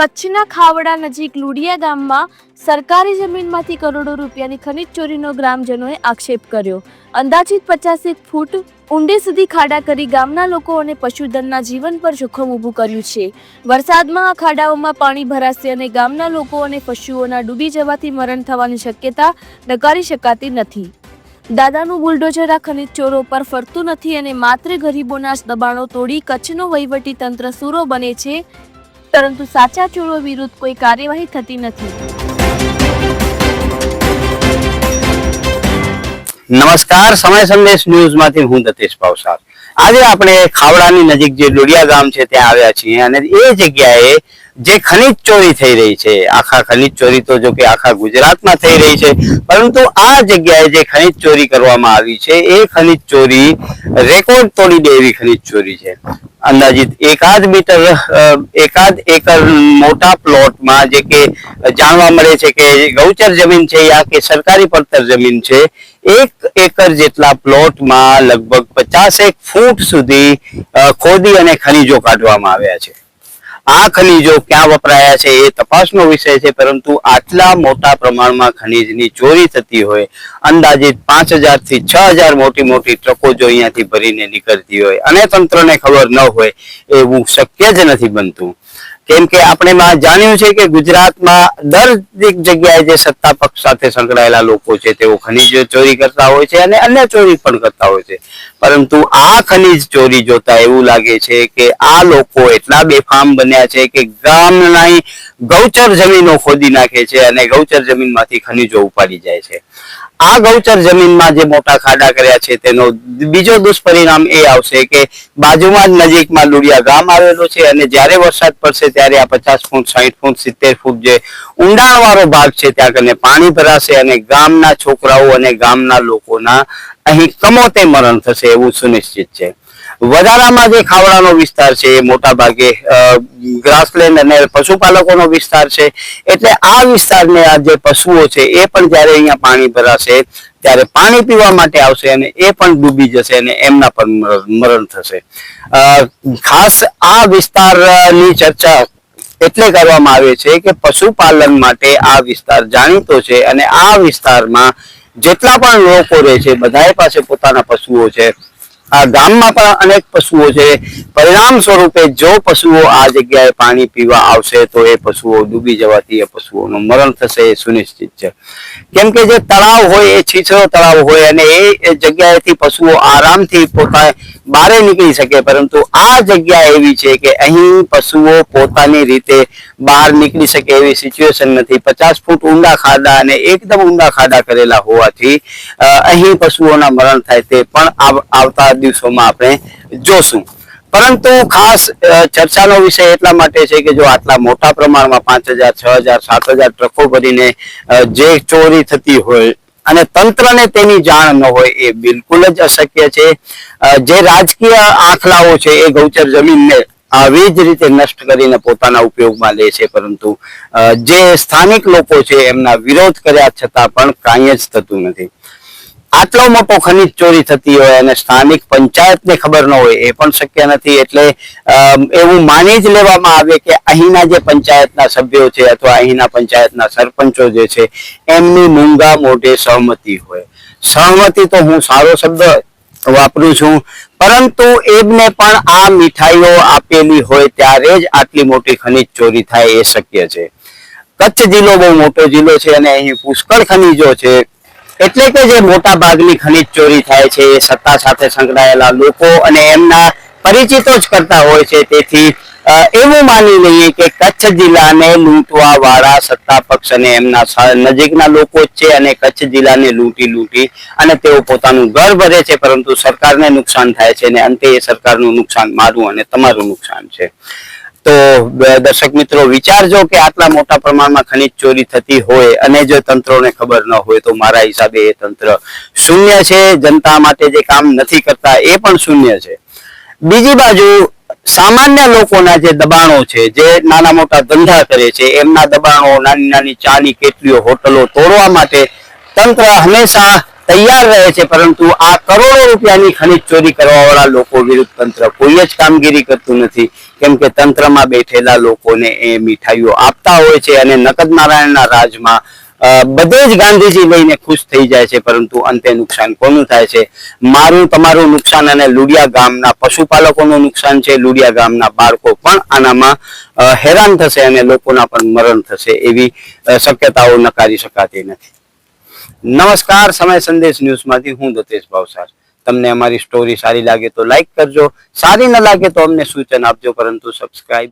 કચ્છના ખાવડા નજીક લુડિયા ગામમાં સરકારી જમીનમાંથી કરોડો રૂપિયાની ખનીજ ચોરીનો ગ્રામજનોએ આક્ષેપ કર્યો. અંદાજિત પચાસેક ફૂટ ઊંડે સુધી ખાડા કરી ગામના લોકો અને પશુધનના જીવન પર જોખમ ઊભું કર્યું છે. વરસાદમાં આ ખાડાઓમાં પાણી ભરાશે અને ગામના લોકો અને પશુઓના ડૂબી જવાથી મરણ થવાની શક્યતા નકારી શકાતી નથી. દાદાનું બુલડોઝર આ ખનિજ ચોરો પર ફરતું નથી અને માત્ર ગરીબોના જ દબાણો તોડી કચ્છનો વહીવટી તંત્ર સૂરો બને છે પરંતુ સાચા ચોરો વિરુદ્ધ કોઈ કાર્યવાહી થતી નથી. નમસ્કાર, સમય સંદેશ ન્યૂઝમાંથી હું દતેશ ભાવસાર. આજે આપણે ખાવડાની નજીક જે ડોડિયા ગામ છે, ત્યાં આવ્યા છીએ અને એ જગ્યાએ જે ખનિજ ચોરી થઈ રહી છે, આખા ખનિજ ચોરી તો જો કે આખા ગુજરાતમાં થઈ રહી છે, પરંતુ આ જગ્યાએ જે ખનિજ ચોરી કરવામાં આવી છે, એ ખનિજ ચોરી રેકોર્ડ તોડી દે એવી ખનિજ ચોરી છે. અંદાજિત એકાદ મીટર એકાદ એકર મોટા પ્લોટમાં જે કે જાણવા મળે છે કે ગૌચર જમીન છે યા કે સરકારી પડતર જમીન છે, એક એકર જેટલા પ્લોટમાં લગભગ પચાસેક ફૂટ સુધી ખોદી અને ખનીજો કાઢવામાં આવ્યા છે. આ ખનીજો ક્યાં વપરાયા છે એ તપાસનો વિષય છે, પરંતુ આટલા મોટા પ્રમાણમાં ખનીજની ચોરી થતી હોય અંદાજિત પાંચ હજારથી છ હજાર મોટી મોટી ટ્રકો જો અહીંયાથી ભરીને નીકળતી હોય, અને તંત્રને ખબર ન હોય, એવું શક્ય જ નથી બનતું. કેમ કે આપણે માં જાણ્યું છે કે ગુજરાતમાં દરેક જગ્યાએ જે સત્તા પક્ષ સાથે સંકળાયેલા લોકો છે, તેઓ ખનીજ ચોરી કરતા હોય છે અને અન્ય ચોરી પણ કરતા હોય છે. પરંતુ આ ખનીજ ચોરી જોતા એવું લાગે છે કે આ લોકો એટલા બેફામ બન્યા છે કે ગામના ગૌચર જમીનો ખોદી નાખે છે અને ગૌચર જમીનમાંથી ખનીજો ઉપાડી જાય છે. આ ગૌચર જમીનમાં જે મોટા ખાડા કર્યા છે તેનો બીજો દુષ્પરિણામ એ આવશે કે બાજુમાં જ નજીકમાં લુડિયા ગામ આવેલો છે અને જ્યારે વરસાદ પડશે ત્યારે આ પચાસ ફૂટ, સાહીઠ ફૂટ, સિત્તેર ફૂટ જે ઊંડાણવાળો ભાગ છે ત્યાં કને પાણી ભરાશે અને ગામના છોકરાઓ અને ગામના લોકોના અહીં કમોતે મરણ થશે એવું સુનિશ્ચિત છે. વધારામાં જે ખાવડાનો વિસ્તાર છે, એ મોટા ભાગે ગ્રાસલેન્ડ અને પશુપાલકોનો વિસ્તાર છે. એટલે આ વિસ્તારને આ જે પશુઓ છે, એ પણ જ્યારે અહીંયા પાણી ભરાશે, ત્યારે પાણી પીવા માટે આવશે અને એ પણ ડૂબી જશે અને એમના પણ મરણ- થશે. ખાસ આ વિસ્તારની ચર્ચા એટલે કરવામાં આવે છે કે પશુપાલન માટે આ વિસ્તાર જાણીતો છે અને આ વિસ્તારમાં જેટલા પણ લોકો રહે છે બધાએ પાસે પોતાના પશુઓ છે. આ ગામમાં પણ અનેક પશુઓ છે. પરિણામ સ્વરૂપે જો પશુઓ આ જગ્યાએ પાણી પીવા આવશે, તો એ પશુઓ ડૂબી જવાથી એ પશુઓનું મરણ થશે એ સુનિશ્ચિત છે. કેમ કે જે તળાવ હોય, એ છીછરો તળાવ હોય અને એ જગ્યાએથી પશુઓ આરામથી પોતા બારે નીકળી શકે, પરંતુ આ જગ્યા એવી છે કે અહીં પશુઓ પોતાની રીતે બહાર નીકળી શકે એવી સિચ્યુએશન નથી. પચાસ ફૂટ ઊંડા ખાડા અને એકદમ ઊંડા ખાડા કરેલા હોવાથી અહીં પશુઓના મરણ થાય તે પણ આવતા દિવસોમાં આપણે જોશું. પરંતુ ખાસ ચર્ચાનો વિષય એટલા માટે છે કે જો આટલા મોટા પ્રમાણમાં પાંચ હજાર, છ હજાર, સાત હજાર ટ્રકો ભરીને જે ચોરી થતી હોય અને તંત્રને તેની જાણ ન હોય એ બિલકુલ જ અશક્ય છે. જે રાજકીય આંખલાઓ છે એ ગૌચર જમીનને આવી જ રીતે નષ્ટ કરીને પોતાના ઉપયોગમાં લે છે, પરંતુ જે સ્થાનિક લોકો છે એમના વિરોધ કર્યા છતાં પણ કાંઈ જ થતું નથી. આટલો મોટો ખનીજ ચોરી થતી હોય અને સ્થાનિક પંચાયતને ખબર ન હોય, એ પણ શક્ય નથી. એટલે એવું માની જ લેવામાં આવે કે અહીંના જે પંચાયતના સભ્યો છે અથવા અહીંના પંચાયતના સરપંચો જે છે, એમની મૂંગા મોઢે સહમતી હોય. સહમતી તો હું સારો શબ્દ વાપરું છું, પરંતુ એમને પણ આ મીઠાઈઓ આપેલી હોય ત્યારે જ આટલી મોટી ખનીજ ચોરી થાય એ શક્ય છે. કચ્છ જિલ્લો બહુ મોટો જિલ્લો છે અને અહીં પુષ્કળ ખનીજો છે. એટલે કે જે મોટા ભાગની ખનીજ ચોરી થાય છે, એ સત્તા સાથે સંકળાયેલા લોકો અને એમના પરિચિતો જ કરતા હોય છે. તેથી એવું માની લઈએ કે કચ્છ જિલ્લાને લૂંટવા વાળા સત્તા પક્ષ અને એમના નજીકના લોકો જ છે અને કચ્છ જિલ્લાને લૂંટી લૂંટી અને તેઓ પોતાનું ઘર ભરે છે, પરંતુ સરકારને નુકસાન થાય છે અને અંતે એ સરકારનું નુકસાન મારું અને તમારું નુકસાન છે. તો દર્શક મિત્રો વિચારજો કે આટલા મોટા પ્રમાણમાં ખનીજ ચોરી થતી હોય અને જો તંત્રોને ખબર ન હોય, તો મારા હિસાબે એ તંત્ર શૂન્ય છે. જનતા માટે જે કામ નથી કરતા, એ પણ શૂન્ય છે. બીજી બાજુ, સામાન્ય લોકોના જે દબાણો છે, જે નાના મોટા ધંધા કરે છે, એમના દબાણો નાની નાની ચાની, કેટલીઓ હોટલો તોડવા માટે તંત્ર હંમેશા તૈયાર રહે છે, પરંતુ આ કરોડો રૂપિયાની ખનીજ ચોરી કરવા વાળા લોકો વિરુદ્ધ તંત્ર કોઈ જ કામગીરી કરતું નથી. કેમ કે તંત્રમાં બેઠેલા લોકોને એ મીઠાઈઓ આપતા હોય છે અને નકદ નારાયણના રાજમાં બધે જ ગાંધીજી લઈને ખુશ થઈ જાય છે, પરંતુ અંતે નુકસાન કોનું થાય છે? મારું, તમારું નુકસાન અને લુડિયા ગામના પશુપાલકોનું નુકસાન છે. લુડિયા ગામના બાળકો પણ આનામાં હેરાન થશે અને લોકોના પણ મરણ થશે એવી શક્યતાઓ નકારી શકાતી નથી. નમસ્કાર, સમય સંદેશ ન્યૂઝમાંથી હું દતેશ ભાવસાર. તમને અમારી સ્ટોરી સારી લાગે તો લાઈક કરજો, સારી ન લાગે તો અમને સૂચન આપજો, પરંતુ સબસ્ક્રાઇબ